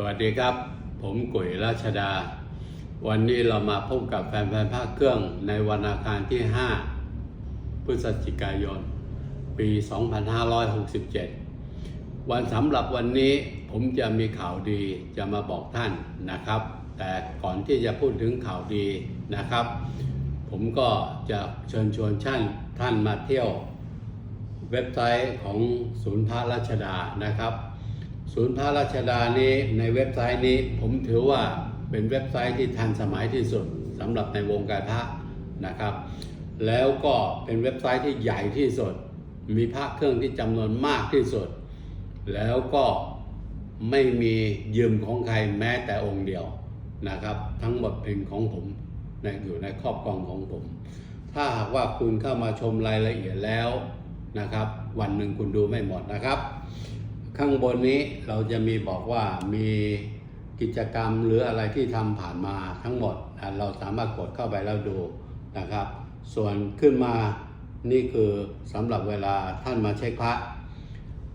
สวัสดีครับ ผมกุยราชดา วันนี้เรามาพบกับแฟนๆภาคเครื่องในวันอาคารที่ 5 พฤศจิกายน ปี 2567 วันสำหรับวันนี้ผมจะมีข่าวดีจะมาบอกท่านนะครับ แต่ก่อนที่จะพูดถึงข่าวดีนะครับ ผมก็จะเชิญชวนท่านท่านมาเที่ยว เว็บไซต์ของศูนย์พระราชดานะครับ ศูนย์พระราชดานี้ในเว็บไซต์นี้ผมถือว่าเป็นเว็บไซต์ที่ทันสมัยที่สุดสำหรับในวงการพระนะครับ แล้วก็เป็นเว็บไซต์ที่ใหญ่ที่สุด มีพระเครื่องที่จำนวนมากที่สุด แล้วก็ไม่มียืมของใครแม้แต่องค์เดียวนะครับ ทั้งหมดเป็นของผมอยู่ในครอบครองของผม ถ้าหากว่าคุณเข้ามาชมรายละเอียดแล้วนะครับ วันหนึ่งคุณดูไม่หมดนะครับ ข้างบนนี้เราจะมีบอกว่ามีกิจกรรมหรืออะไรที่ทำผ่านมาทั้งหมดอะเราสามารถกดเข้าไปแล้วดูนะครับ ส่วนขึ้นมานี่คือสำหรับเวลาท่านมาเช็คพระ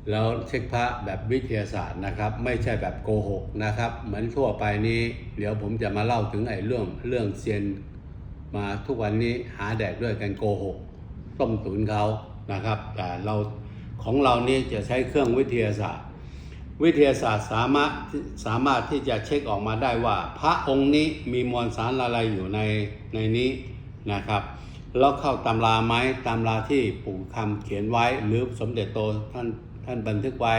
แล้วเช็คพระแบบวิทยาศาสตร์นะครับ ไม่ใช่แบบโกหกนะครับ เหมือนทั่วไปนี้ เดี๋ยวผมจะมาเล่าถึงไอ้เรื่องเรื่องเซียนมาทุกวันนี้หาแดกด้วยกันโกหกต้มตุ๋นเขานะครับ แต่เรา ของเรานี่จะใช้เครื่องวิทยาศาสตร์ วิทยาศาสตร์สามารถสามารถที่จะเช็คออกมาได้ว่า พระองค์นี้มีมวลสารอะไรอยู่ในในนี้นะครับแล้วเข้าตำราไหมตำราที่ปู่คำเขียนไว้ หรือสมเด็จโตท่านท่านบันทึกไว้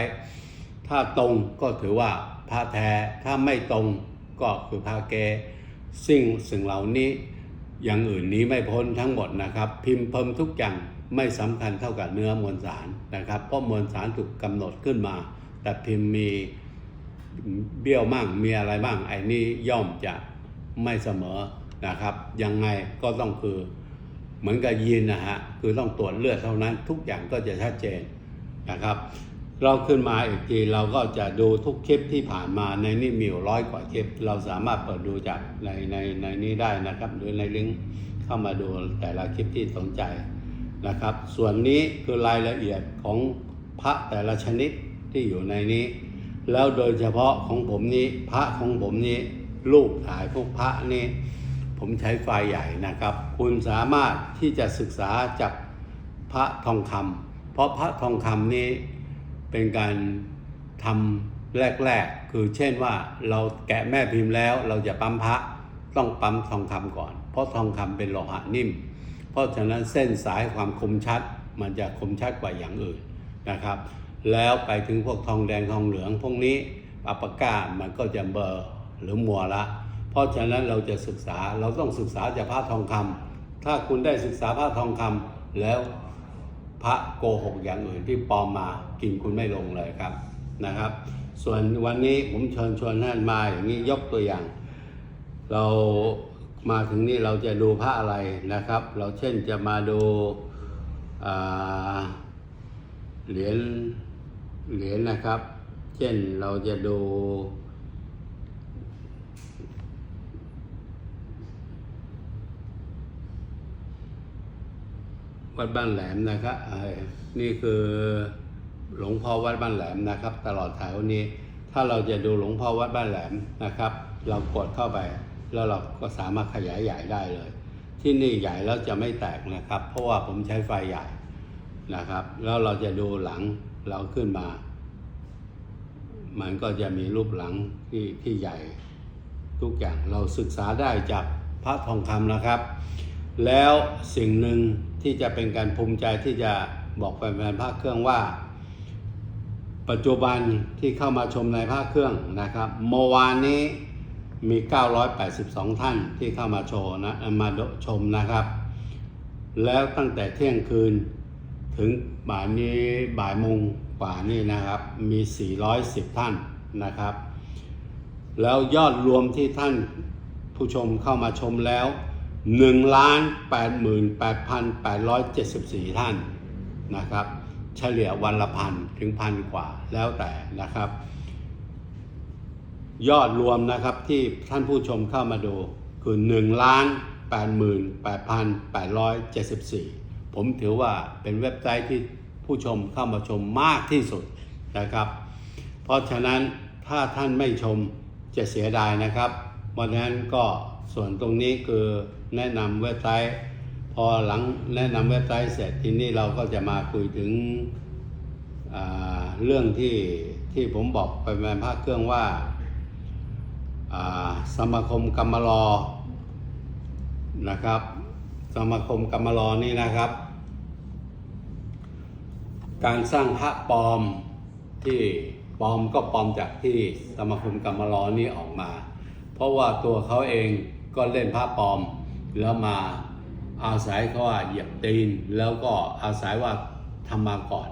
ถ้าตรงก็ถือว่าพระแท้ถ้าไม่ตรงก็คือพระเกสิ่งสิ่งเหล่านี้อย่างอื่นหนี้ไม่พ้นทั้งหมดนะครับ พิมพ์เพิ่มทุกอย่าง ไม่สำคัญเท่ากับเนื้อมวลสารนะครับ เพราะมวลสารถูกกำหนดขึ้นมา แต่พิมพ์มีเบี้ยวมั่งมีอะไรบ้างไอ้นี่ย่อมจะไม่เสมอนะครับ ยังไงก็ต้องคือเหมือนกับยีนนะฮะคือต้องตรวจเลือดเท่านั้น ทุกอย่างก็จะชัดเจนนะครับ เราขึ้นมาอีกทีเราก็จะดูทุกคลิปที่ผ่านมาในนี่มีร้อยกว่าคลิป เราสามารถเปิดดูจากในในในนี้ได้นะครับ หรือในลิงก์เข้ามาดูแต่ละคลิปที่สนใจ นะครับ ส่วนนี้คือรายละเอียดของพระแต่ละชนิดที่อยู่ในนี้ แล้วโดยเฉพาะของผมนี้พระของผมนี้รูปถ่ายพวกพระนี่ผมใช้ไฟล์ใหญ่นะครับ คุณสามารถที่จะศึกษาจากพระทองคำเพราะพระทองคำนี้เป็นการทำแรกๆ คือเช่นว่าเราแกะแม่พิมพ์แล้วเราจะปั๊มพระต้องปั๊มทองคำก่อน เพราะทองคำเป็นโลหะนิ่ม เพราะฉะนั้นเส้นสายความคมชัดมันจะคมชัดกว่าอย่างอื่นนะครับ แล้วไปถึงพวกทองแดงทองเหลืองพวกนี้ปาปก้ามันก็จะเบลอร์หรือมัวละ เพราะฉะนั้นเราจะศึกษาเราต้องศึกษาจากพระทองคำถ้าคุณได้ศึกษาพระทองคำแล้วพระโกหกอย่างอื่นที่ปลอมมากินคุณไม่ลงเลยครับนะครับ ส่วนวันนี้ผมเชิญชวนท่านมาอย่างนี้ยกตัวอย่าง เรา มาถึงนี่เราจะดูพระอะไรนะครับ เราเช่นจะมาดูาเหรียญเหรียญนะครับ เช่นเราจะดูวัดบ้านแหลมนะครับนี่คือหลวงพ่อวัดบ้านแหลมนะครับ ตลอดแถวนี้ ถ้าเราจะดูหลวงพ่อวัดบ้านแหลมนะครับ เรากดเข้าไป แล้วเราก็สามารถขยายใหญ่ได้เลย ที่นี่ใหญ่แล้วจะไม่แตกนะครับ เพราะว่าผมใช้ไฟใหญ่นะครับ แล้วเราจะดูหลังเราขึ้นมา มันก็จะมีรูปหลังที่ที่ใหญ่ทุกอย่างเราศึกษาได้จากพระทองคำนะครับ แล้วสิ่งหนึ่งที่จะเป็นการภูมิใจที่จะบอกแฟนๆภาคเครื่องว่า ปัจจุบันที่เข้ามาชมในภาคเครื่องนะครับเมื่อวานนี้ มี 982 ท่านที่เข้ามาโชว์นะมาชมนะครับ แล้วตั้งแต่เที่ยงคืนถึงบ่ายนี้บ่ายโมงกว่านี่นะครับ มี 410 ท่านนะครับ แล้วยอดรวมที่ท่านผู้ชมเข้ามาชมแล้ว1ล้าน88,874 ท่านนะครับ เฉลี่ยวันละพันถึงพันกว่าแล้วแต่นะครับ ยอดรวมนะครับที่ท่านผู้ชมเข้ามาดูคือ1ล้าน88,874 ผมถือว่าเป็นเว็บไซต์ที่ผู้ชมเข้ามาชมมากที่สุดนะครับ เพราะฉะนั้นถ้าท่านไม่ชมจะเสียดายนะครับวันนั้นก็ส่วนตรงนี้คือแนะนำเว็บไซต์ พอหลังแนะนำเว็บไซต์เสร็จทีนี้เราก็จะมาคุยถึงเรื่องที่ที่ผมบอกไปในภาคเครื่องว่า สมาคมกรรมรอนะครับ สมาคมกรรมรอนี่นะครับ การสร้างพระปลอมที่ปลอมก็ปลอมจากที่สมาคมกรรมรอนี้ออกมา เพราะว่าตัวเขาเองก็เล่นพระปลอมแล้วมาอาศัยเขาว่าเหยียบตีน แล้วก็อาศัยว่าทำมาก่อน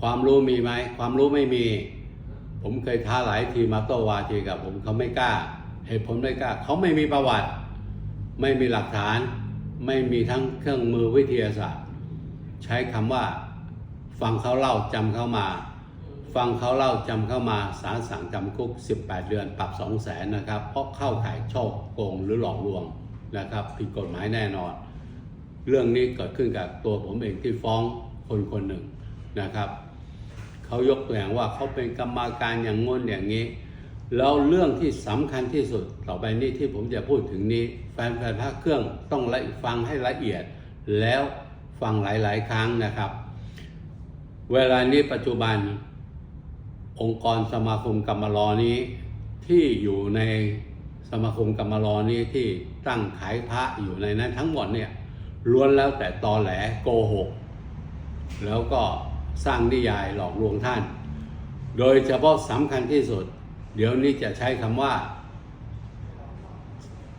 ความรู้มีไหมความรู้ไม่มี ผมเคยท้าหลายทีมาโต้วาทีกับผมเขาไม่กล้า เหตุผลไม่กล้า เขาไม่มีประวัติ ไม่มีหลักฐาน ไม่มีทั้งเครื่องมือวิทยาศาสตร์ ใช้คำว่า ฟังเขาเล่าจำเขามา ฟังเขาเล่าจำเข้ามาสารสั่งจำคุก 18 เดือนปรับ2 0 0แสนนะครับ เพราะเข้าข่ายช่อโกงหรือหลอกลวงนะครับ ผิดกฎหมายแน่นอน เรื่องนี้เกิดขึ้นกับตัวผมเองที่ฟ้องคนคนหนึ่งนะครับ เขายกตัวอย่างว่าเขาเป็นกรรมาการอย่างงนอย่างนี้ แล้วเรื่องที่สำคัญที่สุดต่อไปนี้ที่ผมจะพูดถึงนี้ แฟนแฟนพระเครื่องต้องละฟังให้ละเอียด แล้วฟังหลาย ๆ ครั้งนะครับ เวลานี้ปัจจุบัน องค์กรสมาคมกรรมรอนี้ที่อยู่ในสมาคมกรรมรอนี้ที่ตั้งขายพระอยู่ในนั้นทั้งหมดเนี่ยล้วนแล้วแต่ตอแหลโกหก แล้วก็ สร้างนิยายหลอกลวงท่าน โดยเฉพาะสำคัญที่สุด เดี๋ยวนี้จะใช้คำว่า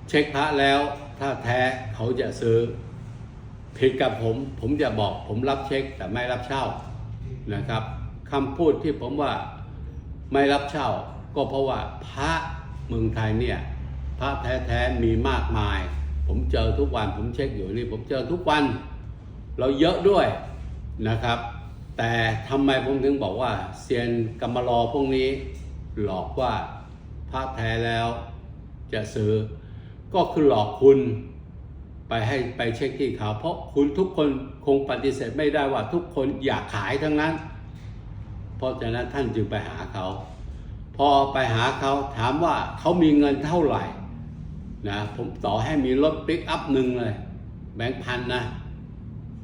เช็คพระแล้วถ้าแท้เขาจะซื้อผิดกับผม ผมจะบอกผมรับเช็คแต่ไม่รับเช่านะครับคำพูดที่ผมว่าไม่รับเช่า ก็เพราะว่าพระเมืองไทยเนี่ยพระแท้ๆมีมากมาย ผมเจอทุกวันผมเช็คอยู่นี่ผมเจอทุกวัน เราเยอะด้วยนะครับ แต่ทำไมผมถึงบอกว่าเซียนกรรมรอพวกนี้ หลอกว่าพระแท้แล้วจะซื้อ ก็คือหลอกคุณไปให้ไปเช็คที่เขา เพราะคุณทุกคนคงปฏิเสธไม่ได้ว่าทุกคนอยากขายทั้งนั้น เพราะฉะนั้นท่านจึงไปหาเขา พอไปหาเขาถามว่าเขามีเงินเท่าไหร่นะผมต่อให้มีรถปิกอัพหนึ่งเลย แบงค์พันนะ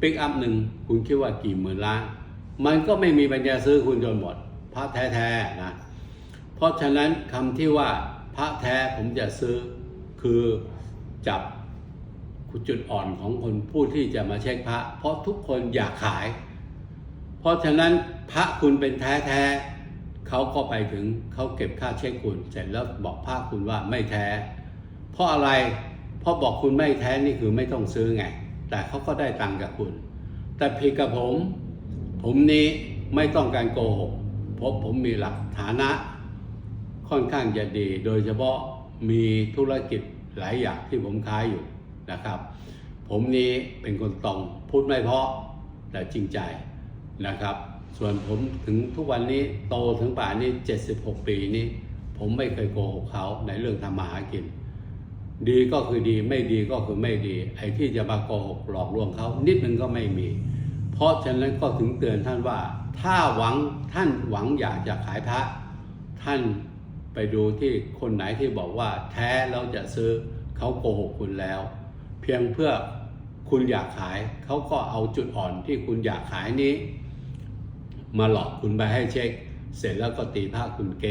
ปิกอัพหนึ่งคุณคิดว่ากี่หมื่นล้าน มันก็ไม่มีปัญญาซื้อคุณจนหมด พระแท้ๆนะเพราะฉะนั้นคำที่ว่าพระแท้ผมจะซื้อคือจับจุดอ่อนของคนผู้ที่จะมาเช็คพระ เพราะทุกคนอยากขาย เพราะฉะนั้นพระคุณเป็นแท้แท้ๆเขาก็ไปถึงเขาเก็บค่าเช็คคุณ เสร็จแล้วบอกพระคุณว่าไม่แท้ เพราะอะไรเพราะบอกคุณไม่แท้นี่คือไม่ต้องซื้อไง แต่เขาก็ได้ตังค์กับคุณ แต่ผิดกับผม ผมนี้ไม่ต้องการโกหกเพราะผมมีหลักฐานะค่อนข้างจะดี โดยเฉพาะมีธุรกิจหลายอย่างที่ผมค้ายอยู่นะครับ ผมนี้เป็นคนตรงพูดไม่เพาะแต่จริงใจนะครับ ส่วนผมถึงทุกวันนี้โตถึงป่านนี้ 76 ปีนี้ ผมไม่เคยโกหกเขาในเรื่องทำมาหากิน ดีก็คือดีไม่ดีก็คือไม่ดีไอ้ที่จะมาโกหกหลอกลวงเขานิดนึงก็ไม่มี เพราะฉะนั้นก็ถึงเตือนท่านว่า ถ้าหวังท่านหวังอยากจะขายพระ ท่านไปดูที่คนไหนที่บอกว่า แท้แล้วจะซื้อเขาโกหกคุณแล้ว เพียงเพื่อคุณอยากขายเขาก็เอาจุดอ่อนที่คุณอยากขายนี้ มาหลอกคุณไปให้เช็ค เสร็จแล้วก็ตีผ้าคุณเก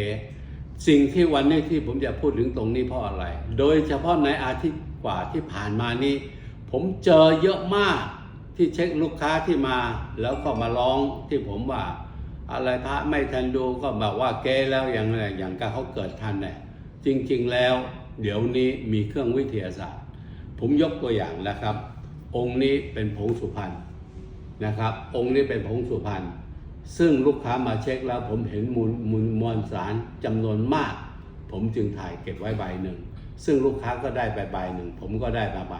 สิ่งที่วันนี้ที่ผมจะพูดถึงตรงนี้เพราะอะไร โดยเฉพาะในอาทิตย์กว่าที่ผ่านมานี้ ผมเจอเยอะมาก ที่เช็คลูกค้าที่มา แล้วก็มาร้องที่ผมว่า อะไรพระไม่ทันดูก็แบบว่าเกแล้วอย่างไรอย่างกับเขาเกิดทันเนี่ยจริงๆแล้ว เดี๋ยวนี้มีเครื่องวิทยาศาสตร์ ผมยกตัวอย่างนะครับ องค์นี้เป็นผงสุพรรณนะครับ องค์นี้เป็นผงสุพรรณซึ่งลูกค้ามาเช็คแล้วผมเห็นมูลมูลมวลสารจำนวนมาก ผมจึงถ่ายเก็บไว้ใบหนึ่ง ซึ่งลูกค้าก็ได้ไปใบหนึ่ง ผมก็ได้มาใบ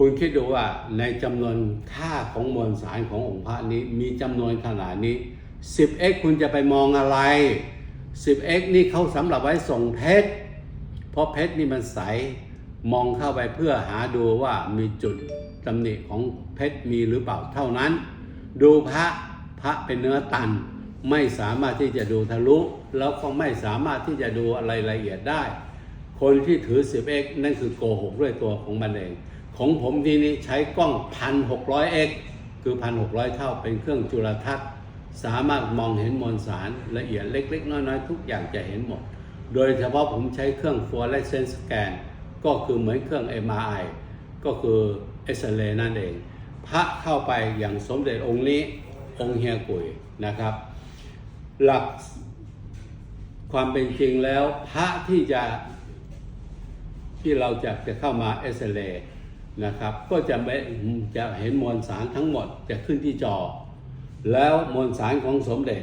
คุณคิดดูว่าในจำนวนค่าของมวลสารขององค์พระนี้มีจำนวนขนาดนี้ 10x คุณจะไปมองอะไร 10x นี่เขาสำหรับไว้ส่งเพชรเพราะเพชรนี่มันใส มองเข้าไปเพื่อหาดูว่ามีจุดตำหนิของเพชรมีหรือเปล่าเท่านั้น ดูพระพระเป็นเนื้อตัน ไม่สามารถที่จะดูทะลุ แล้วก็ไม่สามารถที่จะดูอะไรละเอียดได้ คนที่ถือ 10x นั่นคือโกหกด้วยตัวของมันเอง ของผมทีนี้ใช้กล้อง 1,600x คือ 1,600 เท่าเป็นเครื่องจุลทรรศน์สามารถมองเห็นมวลสารละเอียดเล็ก ๆ น้อย ๆ ทุกอย่างจะเห็นหมด โดยเฉพาะผมใช้เครื่อง fluorescence scan ก็คือเหมือนเครื่อง MRI ก็คือเอ็กซเรย์นั่นเอง พระเข้าไปอย่างสมเด็จองค์นี้องค์เฮียกุยนะครับ หลักความเป็นจริงแล้วพระที่จะที่เราจะจะเข้ามาเอ็กซเรย์ นะครับ ก็จะไม่จะเห็นมวลสารทั้งหมดจะขึ้นที่จอ แล้วมวลสารของสมเด็จ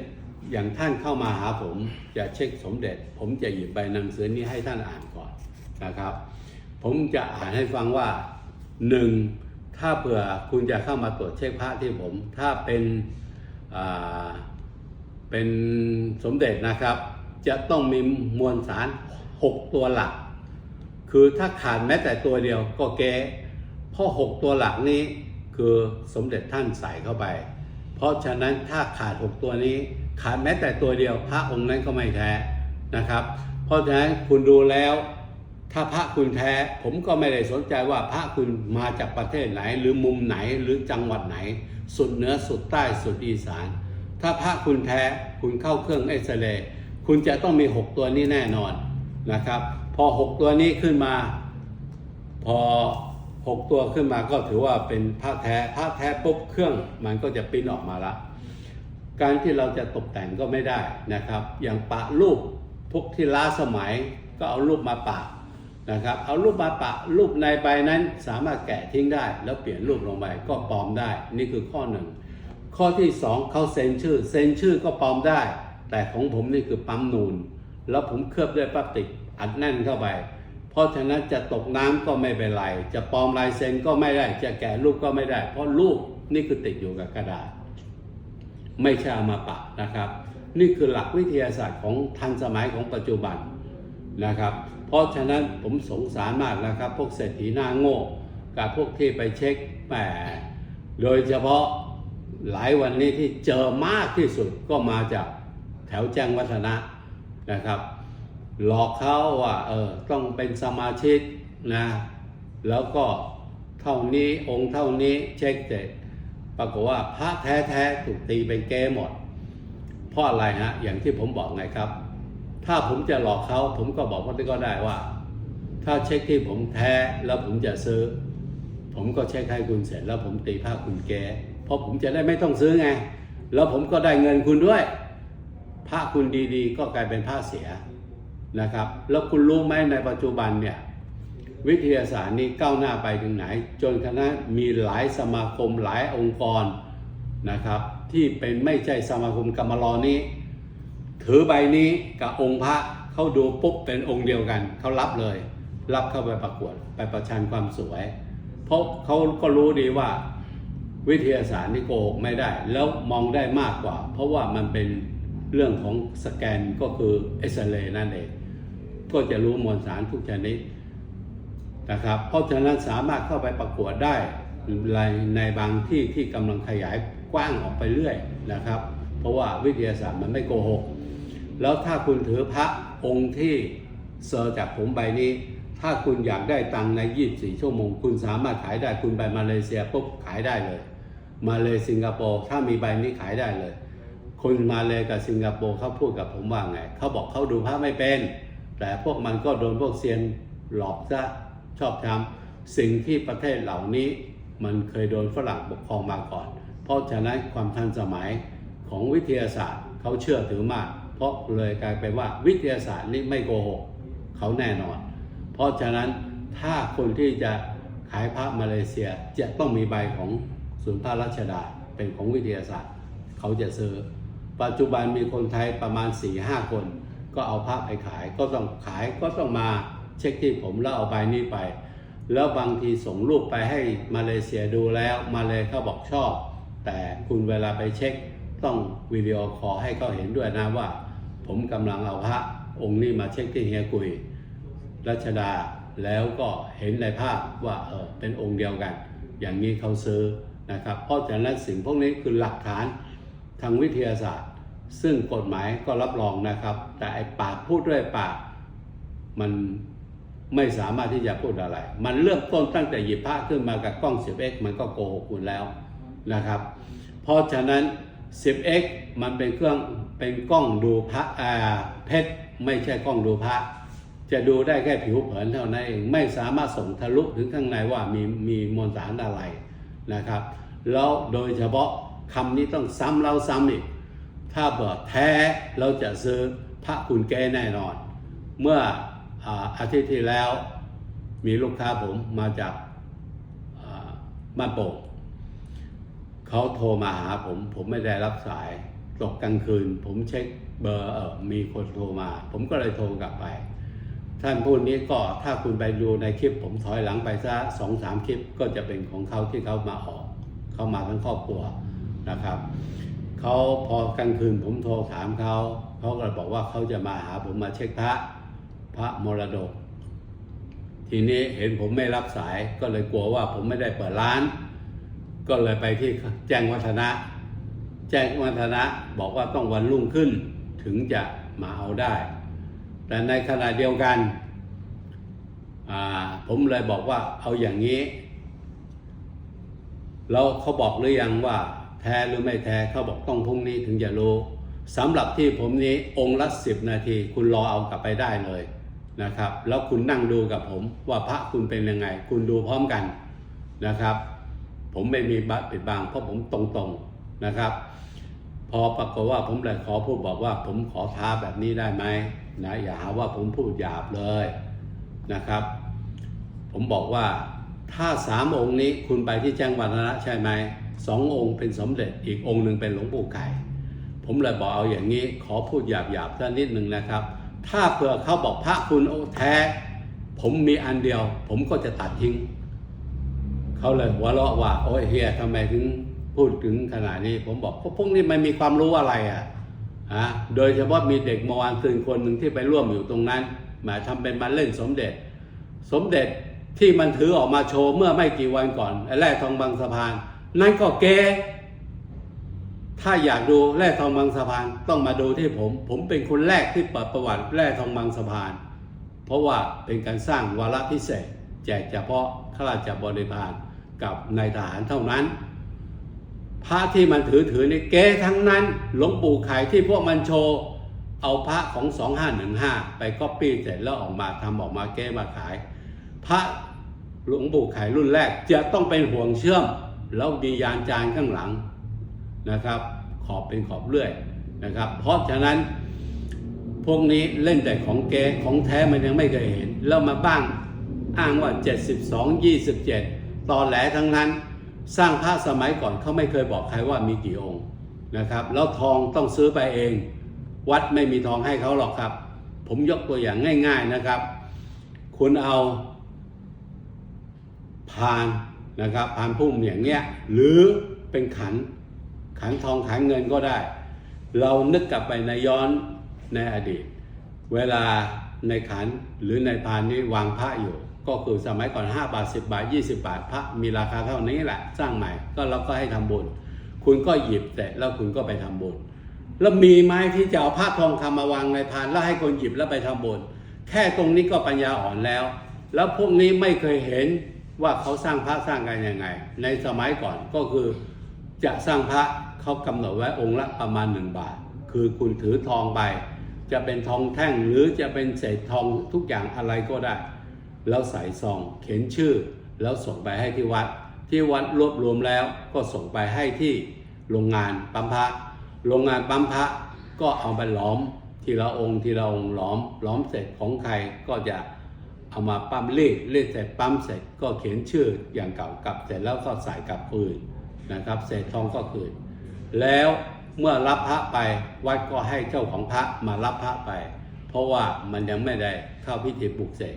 อย่างท่านเข้ามาหาผมจะเช็คสมเด็จ ผมจะหยิบใบหนังสือนี้ให้ท่านอ่านก่อนนะครับ ผมจะอ่านให้ฟังว่าหนึ่งถ้าเผื่อคุณจะเข้ามาตรวจเช็คพระที่ผม ถ้าเป็นเป็นสมเด็จนะครับ จะต้องมีมวลสาร 6 ตัวหลัก คือถ้าขาดแม้แต่ตัวเดียวก็แก้ พราะ6ตัวหลักนี้คือสมเด็จท่านใส่เข้าไป เพราะฉะนั้นถ้าขาด 6 ตัวนี้ขาดแม้แต่ตัวเดียวพระองค์นั้นก็ไม่แท้นะครับ เพราะฉะนั้นคุณดูแล้ว ถ้าพระคุณแท้ผมก็ไม่ได้สนใจว่าพระคุณมาจากประเทศไหน หรือมุมไหนหรือจังหวัดไหน สุดเหนือสุดใต้สุดอีสาน ถ้าพระคุณแท้คุณเข้าเครื่องเอ็กซเรย์คุณจะต้องมี 6 ตัวนี้แน่นอนนะครับ พอ 6 ตัวนี้ขึ้นมา พอ 6 ตัวขึ้นมาก็ถือว่าเป็นพระแท้พระแท้ปุ๊บเครื่องมันก็จะปิ้นออกมาละ การที่เราจะตกแต่งก็ไม่ได้นะครับ อย่างปะรูปพวกที่ล้าสมัยก็เอารูปมาปะนะครับ เอารูปมาปะรูปในใบนั้นสามารถแกะทิ้งได้ แล้วเปลี่ยนรูปลงไปก็ปลอมได้ นี่คือข้อหนึ่งข้อที่สองเขาเซ็นชื่อเซ็นชื่อก็ปลอมได้ แต่ของผมนี่คือปั๊มนูน แล้วผมเคลือบด้วยพลาสติกอัดแน่นเข้าไป เพราะฉะนั้นจะตกน้ำก็ไม่เป็นไร จะปลอมลายเซ็นก็ไม่ได้ จะแกะรูปก็ไม่ได้ เพราะรูปนี่คือติดอยู่กับกระดาษ ไม่ใช่เอามาปะนะครับ นี่คือหลักวิทยาศาสตร์ของทันสมัยของปัจจุบันนะครับ เพราะฉะนั้นผมสงสารมากนะครับ พวกเศรษฐีหน้าโง่กับพวกที่ไปเช็คแหมโดยเฉพาะหลายวันนี้ที่เจอมากที่สุดก็มาจากแถวแจ้งวัฒนะนะครับ หลอกเขาว่าเออต้องเป็นสมาชิกนะแล้วก็เท่านี้องค์เท่านี้เช็คเสร็จปรากฏว่าพระแท้ๆถูกตีเป็นเกหมด เพราะอะไรฮะ อย่างที่ผมบอกไงครับ ถ้าผมจะหลอกเขาผมก็บอกว่าก็ได้ว่า ถ้าเช็คที่ผมแท้แล้วผมจะซื้อ ผมก็เช็คให้คุณเสร็จแล้วผมตีผ้าคุณแกเพราะผมจะได้ไม่ต้องซื้อไง แล้วผมก็ได้เงินคุณด้วยพระคุณดีๆ ก็กลายเป็นผ้าเสีย นะครับ แล้วคุณรู้ไหมในปัจจุบันเนี่ยวิทยาศาสตร์นี้ก้าวหน้าไปถึงไหน จนคณะมีหลายสมาคมหลายองค์กรนะครับ ที่เป็นไม่ใช่สมาคมกรรมลอนี้ ถือใบนี้กับองค์พระเขาดูปุ๊บเป็นองค์เดียวกันเขารับเลย รับเข้าไปประกวดไปประชันความสวย เพราะเขาก็รู้ดีว่าวิทยาศาสตร์นี่โกหกไม่ได้ แล้วมองได้มากกว่า เพราะว่ามันเป็น เรื่องของสแกนก็คือเอ็กซเรย์นั่นเอง ก็จะรู้มวลสารทุกชนิดนะครับ เพราะฉะนั้นสามารถเข้าไปประกวดได้ในบางที่ที่กำลังขยายกว้างออกไปเรื่อยนะครับ เพราะว่าวิทยาศาสตร์มันไม่โกหก แล้วถ้าคุณถือพระองค์ที่เซอร์จากผมใบนี้ ถ้าคุณอยากได้ตังใน 24 ชั่วโมง คุณสามารถขายได้คุณไปมาเลเซียปุ๊บขายได้เลย มาเลยสิงคโปร์ถ้ามีใบนี้ขายได้เลย คนมาเลยกับสิงคโปร์เขาพูดกับผมว่าไง เขาบอกเขาดูพระไม่เป็น แต่พวกมันก็โดนพวกเซียนหลอกซะชอบทำสิ่งที่ประเทศเหล่านี้มันเคยโดนฝรั่งปกครองมาก่อน เพราะฉะนั้นความทันสมัยของวิทยาศาสตร์เขาเชื่อถือมาก เพราะเลยกลายเป็นว่าวิทยาศาสตร์นี่ไม่โกหกเขาแน่นอน เพราะฉะนั้นถ้าคนที่จะขายพระมาเลเซียจะต้องมีใบของศูนย์พระราชดาเป็นของวิทยาศาสตร์ เขาจะซื้อ ปัจจุบันมีคนไทยประมาณ4ี่ห้าคน ก็เอาพระไปขายก็ต้องขายก็ต้องมาเช็คที่ผมแล้วเอาใบนี้ไป แล้วบางทีส่งรูปไปให้มาเลเซียดูแล้วมาเลยเขาบอกชอบ แต่คุณเวลาไปเช็คต้องวิดีโอคอลให้เขาเห็นด้วยนะว่า ผมกำลังเอาพระองค์นี้มาเช็คที่เฮียกุยรัชดาแล้วก็เห็นในภาพว่าเออเป็นองค์เดียวกัน อย่างนี้เขาซื้อนะครับ เพราะฉะนั้นสิ่งพวกนี้คือหลักฐาน ทางวิทยาศาสตร์ ซึ่งกฎหมายก็รับรองนะครับ แต่ไอ้ปากพูดด้วยปากมันไม่สามารถที่จะพูดอะไร มันเริ่มต้นตั้งแต่หยิบพระขึ้นมากับกล้อง 10x มันก็โกหกคุณแล้วนะครับ เพราะฉะนั้น 10x มันเป็นเครื่องเป็นกล้องดูพระอ่าเพชรไม่ใช่กล้องดูพระ จะดูได้แค่ผิวเผินเท่านั้นเอง ไม่สามารถส่งทะลุถึงข้างในว่ามีมีมวลสารอะไรนะครับ แล้วโดยเฉพาะ คำนี้ต้องซ้ำเล่าซ้ำอีกถ้าเบิดแท้เราจะซื้อพระคุณแก้แน่นอน เมื่ออาอาทิตย์ที่แล้วมีลูกค้าผมมาจากบ้านโป่งเขาโทรมาหาผม ผมไม่ได้รับสายตกกลางคืน ผมเช็คเบอร์เออมีคนโทรมา ผมก็เลยโทรกลับไป ท่านพูดนี้ก็ถ้าคุณไปดูในคลิป ผมถอยหลังไปซะสองสามคลิปก็จะเป็นของเขาที่เขามาออก เขามาทั้งครอบครัว นะครับเขาพอกลางคืนผมโทรถามเขาเขาก็บอกว่าเขาจะมาหาผมมาเช็คพระพระมรดก ทีนี้เห็นผมไม่รับสายก็เลยกลัวว่าผมไม่ได้เปิดร้าน ก็เลยไปที่แจ้งวัฒนะ แจ้งวัฒนะบอกว่าต้องวันรุ่งขึ้นถึงจะมาเอาได้ แต่ในขณะเดียวกันผมเลยบอกว่าเอาอย่างนี้ แล้วเขาบอกหรือยังว่า ท้หรือไม่แท้เขาบอกต้องพรุ่งนี้ถึงจะรู้สำหรับที่ผมนี้องค์ละสิบนาที คุณรอเอากลับไปได้เลยนะครับ แล้วคุณนั่งดูกับผมว่าพระคุณเป็นยังไง คุณดูพร้อมกันนะครับ ผมไม่มีบัตรปิดบังเพราะผมตรงๆนะครับ พอปรากฏว่าผมเลยขอพูดบอกว่า ผมขอท้าแบบนี้ได้ไหมนะอย่าหาว่าผมพูดหยาบเลยนะครับ ผมบอกว่าถ้าสามองค์นี้คุณไปที่แจ้งวัฒนะใช่ไหม สององค์เป็นสมเด็จอีกองค์หนึ่งเป็นหลวงปู่ไก่ ผมเลยบอกเอาอย่างนี้ขอพูดหยาบหยาบๆสักนิดหนึ่งนะครับ ถ้าเผื่อเขาบอกพระคุณโอ้แท้ ผมมีอันเดียว ผมก็จะตัดทิ้ง เขาเลยหัวเราะว่าโอ้ยเฮียทำไมถึงพูดถึงขนาดนี้ ผมบอกพราะพวกนี้มันมีความรู้อะไรอะฮะโดยเฉพาะมีเด็กมาวานคืนคนหนึ่งที่ไปร่วมอยู่ตรงนั้นหมายทำเป็นมาเล่นสมเด็จ สมเด็จที่มันถือออกมาโชว์เมื่อไม่กี่วันก่อนไอ้แร่ทองบางสะพาน นั่นก็เก ถ้าอยากดูแร่ทองบางสะพานต้องมาดูที่ผม ผมเป็นคนแรกที่เปิดประวัติแร่ทองบางสะพาน เพราะว่าเป็นการสร้างวาระพิเศษ แจกเฉพาะข้าราชบริพารกับนายทหารเท่านั้น พระที่มันถือถือนี่เก๊ทั้งนั้น หลวงปู่ไข่ที่พวกมันโชว์เอาพระของ 2515 ไปก๊อปปี้เสร็จแล้วออกมาทำออกมาเก๊มาขาย พระหลวงปู่ไข่รุ่นแรกจะต้องเป็นห่วงเชื่อม แล้วมียานจานข้างหลังนะครับ ขอบเป็นขอบเลื่อยนะครับ เพราะฉะนั้นพวกนี้เล่นแต่ของเก๊ของแท้มันยังไม่เคยเห็น แล้วมาบ้างอ้างว่า 72 27 ตอนแหลทั้งนั้น สร้างพระสมัยก่อนเขาไม่เคยบอกใครว่ามีกี่องค์นะครับ แล้วทองต้องซื้อไปเอง วัดไม่มีทองให้เขาหรอกครับ ผมยกตัวอย่างง่าย ๆนะครับ คุณเอาพาน นะครับพานพุ่มอย่างเงี้ยหรือเป็นขันขันทองขันเงินก็ได้ เรานึกกลับไปในย้อนในอดีต เวลาในขันหรือในพานนี้วางพระอยู่ ก็คือสมัยก่อน 5 บาท 10 บาท 20 บาทพระมีราคาเท่านี้แหละสร้างใหม่ก็เราก็ให้ทำบุญคุณก็หยิบเสร็จแล้วคุณก็ไปทำบุญแล้วมีไหมที่จะเอาพระทองคำมาวางในพานแล้วให้คนหยิบแล้วไปทำบุญแค่ตรงนี้ก็ปัญญาอ่อนแล้ว แล้วพวกนี้ไม่เคยเห็น ว่าเขาสร้างพระสร้างกันยังไง ในสมัยก่อนก็คือจะสร้างพระเขากำหนดไว้องค์ละประมาณหนึ่งบาท คือคุณถือทองไป จะเป็นทองแท่งหรือจะเป็นเศษทองทุกอย่างอะไรก็ได้ แล้วใส่ซองเขียนชื่อ แล้วส่งไปให้ที่วัด ที่วัดรวบรวมแล้วก็ส่งไปให้ที่โรงงานปั๊มพระโรงงานปั๊มพระก็เอาไปหล้อมทีละองค์ทีละองค์หล้อมหล้อมเสร็จของใครก็จะ เอามาปั๊มรีดรีดเสร็จปั๊มเสร็จก็เขียนชื่ออย่างเก่ากลับเสร็จแล้วก็ใส่กลับคืนนะครับเศษทองก็คืนแล้วเมื่อรับพระไปวัดก็ให้เจ้าของพระมารับพระไป เพราะว่ามันยังไม่ได้เข้าพิธีปลุกเสก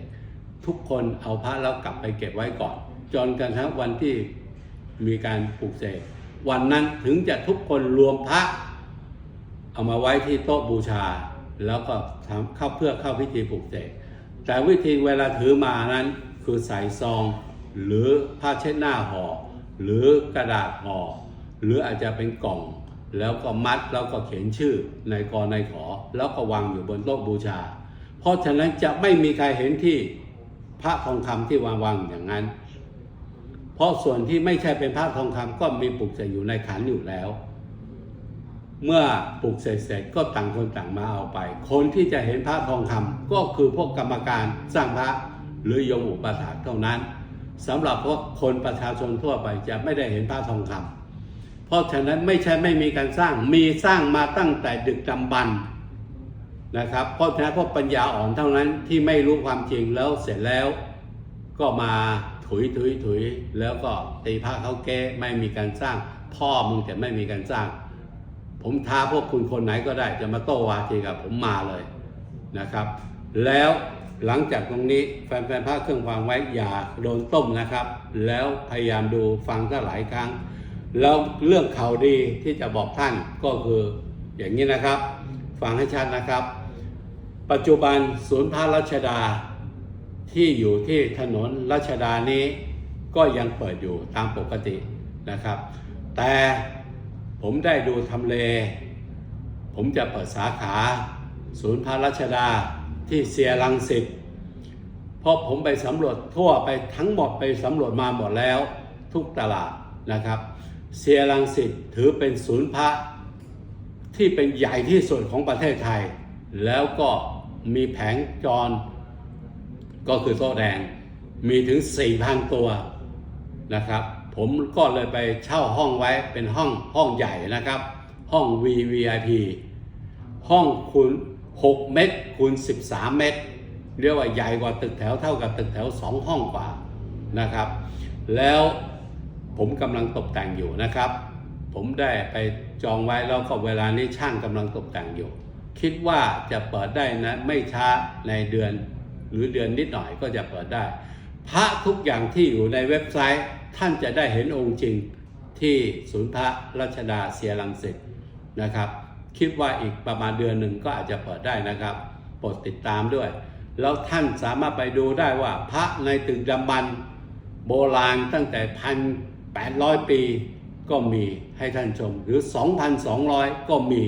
ทุกคนเอาพระแล้วกลับไปเก็บไว้ก่อน จนกระทั่งวันที่มีการปลุกเสกวันนั้นถึงจะทุกคนรวมพระ เอามาไว้ที่โต๊ะบูชา แล้วก็ทำเข้าเพื่อเข้าพิธีปลุกเสก แต่วิธีเวลาถือมานั้นคือใส่ซอง หรือผ้าเช็ดหน้าห่อหรือกระดาษห่อหรืออาจจะเป็นกล่อง แล้วก็มัดแล้วก็เขียนชื่อในกอในขอ แล้วก็วางอยู่บนโต๊ะบูชา เพราะฉะนั้นจะไม่มีใครเห็นที่พระทองคำที่วางวางอย่างนั้น เพราะส่วนที่ไม่ใช่เป็นพระทองคำก็มีปลุกเสกอยู่ในขันอยู่แล้ว เมื่อปลุกเสร็จเสร็จก็ต่างคนต่างมาเอาไป คนที่จะเห็นพระทองคำก็คือพวกกรรมการสร้างพระหรือโยมอุปถาเท่านั้นสำหรับพวกคนประชาชนทั่วไปจะไม่ได้เห็นพระทองคำเพราะฉะนั้นไม่ใช่ไม่มีการสร้างมีสร้างมาตั้งแต่ดึกดำบรรนะครับเพราะฉะนั้นพวกปัญญาอ่อนเท่านั้นที่ไม่รู้ความจริงแล้วเสร็จแล้ว ก็มาถุยถุยถุยแล้วก็ตีพระเขาแก้ไม่มีการสร้าง พ่อมึงจะไม่มีการสร้าง ผมท้าพวกคุณคนไหนก็ได้จะมาโต้วาทีกับผมมาเลยนะครับ แล้วหลังจากตรงนี้แฟนๆพระเครื่องฟังไว้อย่าโดนต้มนะครับ แล้วพยายามดูฟังสักหลายครั้ง แล้วเรื่องข่าวดีที่จะบอกท่านก็คืออย่างนี้นะครับ ฟังให้ชัดนะครับ ปัจจุบันศูนย์พระรัชดาที่อยู่ที่ถนนรัชดานี้ก็ยังเปิดอยู่ตามปกตินะครับ แต่ ผมได้ดูทำเล ผมจะเปิดสาขาศูนย์พระรัชดาที่เซียรังสิตเพราะผมไปสำรวจทั่วไปทั้งหมดไปสำรวจมาหมดแล้วทุกตลาดนะครับเซียรังสิตถือเป็นศูนย์พระที่เป็นใหญ่ที่สุดของประเทศไทย แล้วก็มีแผงจร ก็คือโต๊ะแดง มีถึง 4,000 ตัวนะครับ ผมก็เลยไปเช่าห้องไว้เป็นห้องห้องใหญ่นะครับ ห้อง VVIP ห้องคูณ6 เมตรคูณ 13 เมตร เรียกว่าใหญ่กว่าตึกแถวเท่ากับตึกแถว 2 ห้องกว่านะครับ แล้วผมกำลังตกแต่งอยู่นะครับ ผมได้ไปจองไว้แล้วก็เวลานี้ช่างกำลังตกแต่งอยู่ คิดว่าจะเปิดได้นะไม่ช้าในเดือน หรือเดือนนิดหน่อยก็จะเปิดได้ พระทุกอย่างที่อยู่ในเว็บไซต์ ท่านจะได้เห็นองค์จริงที่ศูนย์พระรัชดาเสียรังสิตนะครับ คิดว่าอีกประมาณเดือนหนึ่งก็อาจจะเปิดได้นะครับโปรดติดตามด้วย แล้วท่านสามารถไปดูได้ว่าพระในตึกดำบรรพ์โบราณตั้งแต่พันแปดร้อยปีก็มีให้ท่านชมหรือ 2,200 ก็มี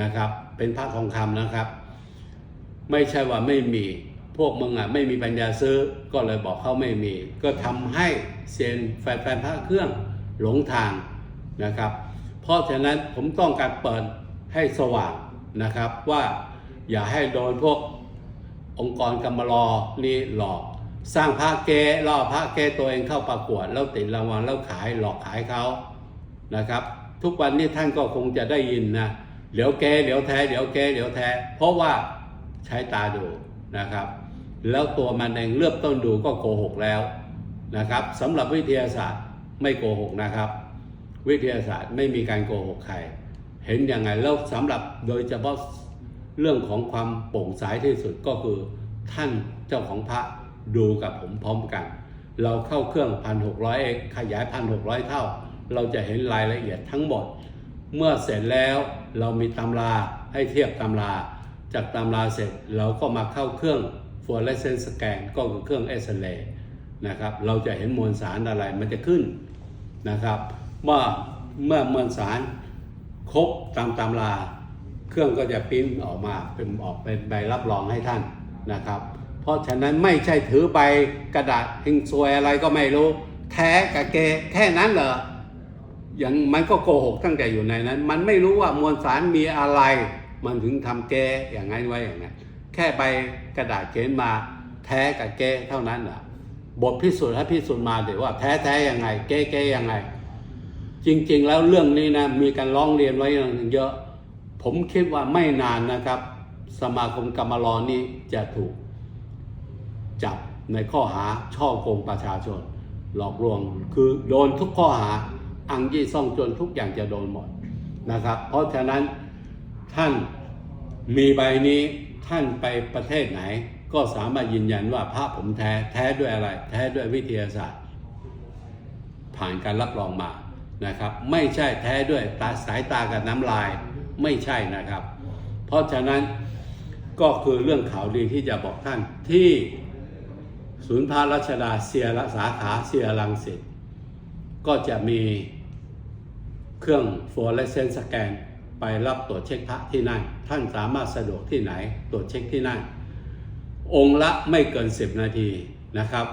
นะครับ เป็นพระทองคำนะครับ ไม่ใช่ว่าไม่มี พวกมึงอะไม่มีปัญญาซื้อ ก็เลยบอกเขาไม่มี ก็ทำให้เซนแฟนๆพระเครื่องหลงทางนะครับ เพราะฉะนั้นผมต้องการเปิดให้สว่างนะครับว่าอย่าให้โดนพวกองค์กรกรรมรอนี่หลอก สร้างพระเกล่อพระเกตัวเองเข้าประกวด แล้วติดรางวัลแล้วขายหลอกขายเขานะครับ ทุกวันนี้ท่านก็คงจะได้ยินนะเดี๋ยวแกเดี๋ยวแท้เดี๋ยวแกเดี๋ยวแท้ เพราะว่าใช้ตาดูนะครับ แล้วตัวมันเองเลือบต้นดูก็โกหกแล้วนะครับสำหรับวิทยาศาสตร์ไม่โกหกนะครับ วิทยาศาสตร์ไม่มีการโกหกใคร เห็นยังไงแล้วสำหรับโดยเฉพาะเรื่องของความโปร่งใสที่สุดก็คือ ท่านเจ้าของพระดูกับผมพร้อมกัน เราเข้าเครื่อง 1,600เอกขยาย 1,600 เท่า เราจะเห็นรายละเอียดทั้งหมด เมื่อเสร็จแล้วเรามีตำราให้เทียบตำรา จากตำราเสร็จเราก็มาเข้าเครื่อง fluorescence scan ก็คือเครื่องเอ็กซเรย์นะครับเราจะเห็นมวลสารอะไรมันจะขึ้นนะครับเมื่อเมื่อมวลสารครบตามตำราเครื่องก็จะปริ้นออกมาเป็นออกเป็นใบรับรองให้ท่านนะครับ เพราะฉะนั้นไม่ใช่ถือใบกระดาษเฮงซวยอะไรก็ไม่รู้ แท้กับเกแค่นั้นเหรออย่างมันก็โกหกตั้งแต่อยู่ในนั้น มันไม่รู้ว่ามวลสารมีอะไร มันถึงทำแกอย่างนั้นไว้อย่างนั้น แค่ใบกระดาษเขียนมาแท้กับแกเท่านั้นเหรอบทพิสูจน์ให้พิสูจน์มาเดี๋ยวว่าแท้แท้ยังไง แก้แก้ยังไง จริง ๆ แล้วเรื่องนี้นะมีการร้องเรียนไว้เยอะ ผมคิดว่าไม่นานนะครับ สมาคมกรรมรอนี้จะถูก จับในข้อหาช่อโกงประชาชน หลอกลวงคือโดนทุกข้อหา อังยี่ซ่องจนทุกอย่างจะโดนหมดนะครับ เพราะฉะนั้นท่านมีใบนี้ ท่านไปประเทศไหน ก็สามารถยืนยันว่าพระผมแท้แท้ด้วยอะไร แท้ด้วยวิทยาศาสตร์ ผ่านการรับรองมานะครับ ไม่ใช่แท้ด้วยตาสายตากับน้ำลายไม่ใช่นะครับ เพราะฉะนั้นก็คือเรื่องข่าวดีที่จะบอกท่านที่ศูนย์พระรัชดาเซียรสาขาเซียรังสิตก็จะมีเครื่องฟลูออเรสเซนต์สแกน ไปรับตรวจเช็คพระที่นั่น ท่านสามารถสะดวกที่ไหน ตรวจเช็คที่นั่น องค์ละไม่เกิน 10 นาทีนะครับ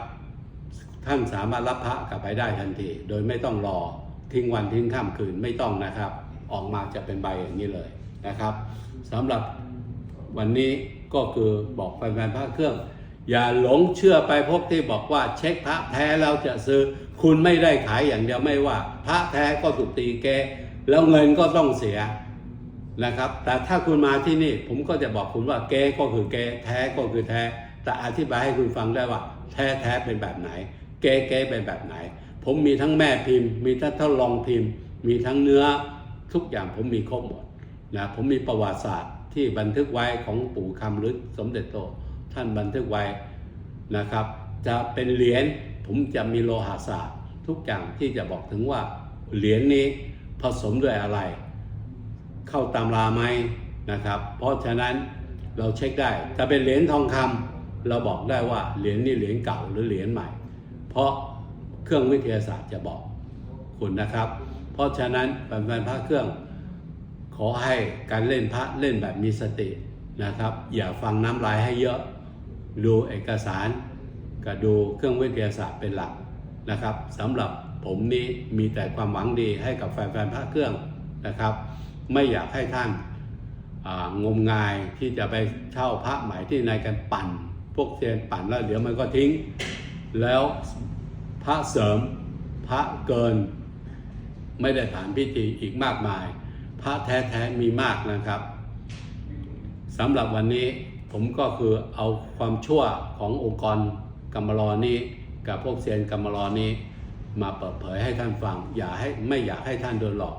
ท่านสามารถรับพระกลับไปได้ทันที โดยไม่ต้องรอทิ้งวันทิ้งข้ามคืนไม่ต้องนะครับ ออกมาจะเป็นใบอย่างนี้เลยนะครับสำหรับวันนี้ก็คือบอกแฟนๆพระเครื่อง อย่าหลงเชื่อไปพวกที่บอกว่าเช็คพระแท้แล้วจะซื้อ คุณไม่ได้ขายอย่างเดียวไม่ว่า พระแท้ก็ถูกตีแกแล้วเงินก็ต้องเสีย นะครับ แต่ถ้าคุณมาที่นี่ผมก็จะบอกคุณว่าเก๊ก็คือเก๊แท้ก็คือแท้ แต่อธิบายให้คุณฟังได้ว่า แท้แท้เป็นแบบไหนเก๊เก๊เป็นแบบไหน ผมมีทั้งแม่พิมพ์ มีทั้งทดลองพิมพ์ มีทั้งเนื้อทุกอย่างผมมีครบหมดนะผมมีประวัติศาสตร์ที่บันทึกไว้ของปู่คำหรือสมเด็จโต ท่านบันทึกไว้นะครับ จะเป็นเหรียญผมจะมีโลหะศาสตร์ ทุกอย่างที่จะบอกถึงว่าเหรียญนี้ผสมด้วยอะไร เข้าตำราไหมนะครับ เพราะฉะนั้นเราเช็คได้ ถ้าเป็นเหรียญทองคำเราบอกได้ว่าเหรียญนี้เหรียญเก่าหรือเหรียญใหม่ เพราะเครื่องวิทยาศาสตร์จะบอกคุณนะครับ เพราะฉะนั้นแฟนๆพระเครื่อง ขอให้การเล่นพระเล่นแบบมีสตินะครับ อย่าฟังน้ำลายให้เยอะ ดูเอกสารกับดูเครื่องวิทยาศาสตร์เป็นหลักนะครับสำหรับผมนี้มีแต่ความหวังดีให้กับแฟนๆพระเครื่องนะครับ ไม่อยากให้ท่านงมงายที่จะไปเช่าพระใหม่ที่ในายกันปั่น พวกเซียนปั่นแล้วเดี๋ยวมันก็ทิ้ง แล้วพระเสริมพระเกิน ไม่ได้ผ่านพิธีอีกมากมาย พระแท้ๆมีมากนะครับสำหรับวันนี้ผมก็คือเอาความชั่วขององค์กรกรรมลอนี้กับพวกเซียนกรรมลอนี้ มาเปิดเผยให้ท่านฟัง อย่าให้ไม่อยากให้ท่านโดนหลอก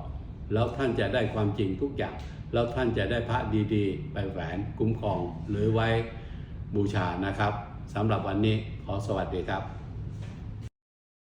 แล้วท่านจะได้ความจริงทุกอย่าง แล้วท่านจะได้พระดีๆ ไปแหวนคุ้มครองหรือไว้บูชานะครับสำหรับวันนี้ขอสวัสดีครับ